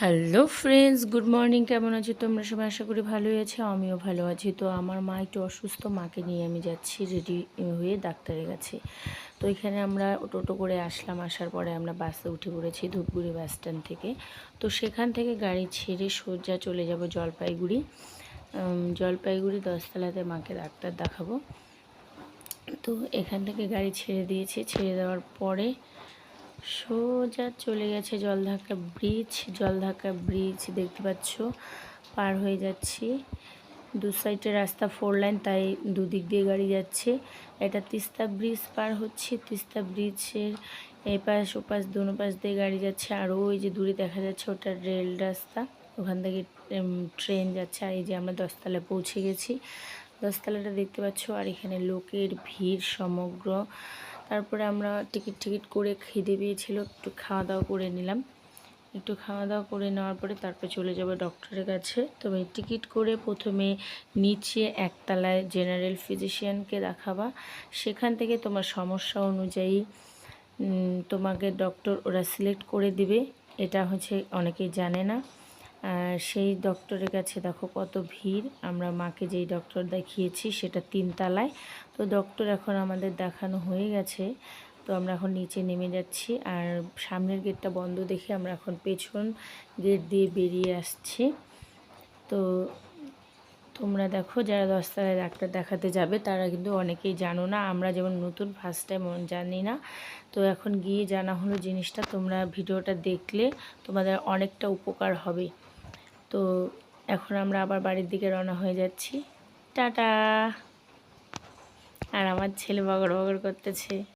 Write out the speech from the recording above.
Hello friends good morning কেমন আছো তোমরা? সবাই আশা করি ভালোই আছো, আমিও ভালো আছি। তো আমার মা একটু অসুস্থ, মাকে নিয়ে আমি যাচ্ছি রেডি হয়ে ডাক্তারের কাছে তো এখানে আমরা টোটো করে আসলাম, আসার পরে আমরা বাসে উঠে পড়েছি ধূপগুড়ি বাস স্ট্যান্ড থেকে। তো সেখান থেকে গাড়ি ছেড়ে সোজা চলে যাব জলপাইগুড়ি। জলপাইগুড়ি দশতলাতে মাকে ডাক্তার দেখাবো। তো এখান থেকে গাড়ি ছেড়ে দিয়েছি। ছেড়ে দেওয়ার পরে সোজা চলে গেছে জলঢাকা ব্রিজ জলঢাকা ব্রিজ দেখতে পাচ্ছ। পার হয়ে যাচ্ছি। দু সাইডে রাস্তা ফোর লাইন তাই দুদিক দিয়ে গাড়ি যাচ্ছে। এটা তিস্তা ব্রিজ পার হচ্ছে। তিস্তা ব্রিজের এপাশ, ওপাশ, দোনো পাশ দিয়ে গাড়ি যাচ্ছে। আর ওই যে দূরে দেখা যাচ্ছে, ওটা রেল রাস্তা। ওখান থেকে ট্রেন যাচ্ছে। আর এই যে আমরা দশতলায় পৌঁছে গেছি। দশতলাটা দেখতে পাচ্ছ। আর এখানে লোকের ভিড় সমগ্র। তারপরে আমরা টিকিট টিকিট করে খিদে পেয়েছিল, একটু খাওয়া দাওয়া করে নিলাম। একটু খাওয়া দাওয়া করে নেওয়ার পরে তারপরে চলে যাব ডক্টরের কাছে। তবে টিকিট করে প্রথমে নিচে একতলায় জেনারেল ফিজিশিয়ানকে দেখাবা। সেখান থেকে তোমার সমস্যা অনুযায়ী তোমাকে ডক্টর ওরা সিলেক্ট করে দিবে। এটা হচ্ছে অনেকেই জানে না। সেই ডক্টরের কাছে দেখো কত ভিড়। আমরা মাকে যেই ডক্টর দেখিয়েছি সেটা তিনতলায়। তো ডক্টর এখন আমাদের দেখানো হয়ে গেছে। তো আমরা এখন নিচে নেমে যাচ্ছি আর সামনের গেটটা বন্ধ দেখে আমরা এখন পেছন গেট দিয়ে বেরিয়ে আসছি। তো তোমরা দেখো যারা দশতলায় ডাক্তার দেখাতে যাবে তারা কিন্তু অনেকেই জানো না। আমরা যেমন নতুন ফার্স্ট টাইম জানি না। তো এখন গিয়ে জানা হলো জিনিসটা। তোমরা ভিডিওটা দেখলে তোমাদের অনেকটা উপকার হবে। তো এখন আমরা আবার বাড়ির দিকে রওনা হয়ে যাচ্ছি। টাটা! আর আমার ছেলে বগর বগর করতেছে।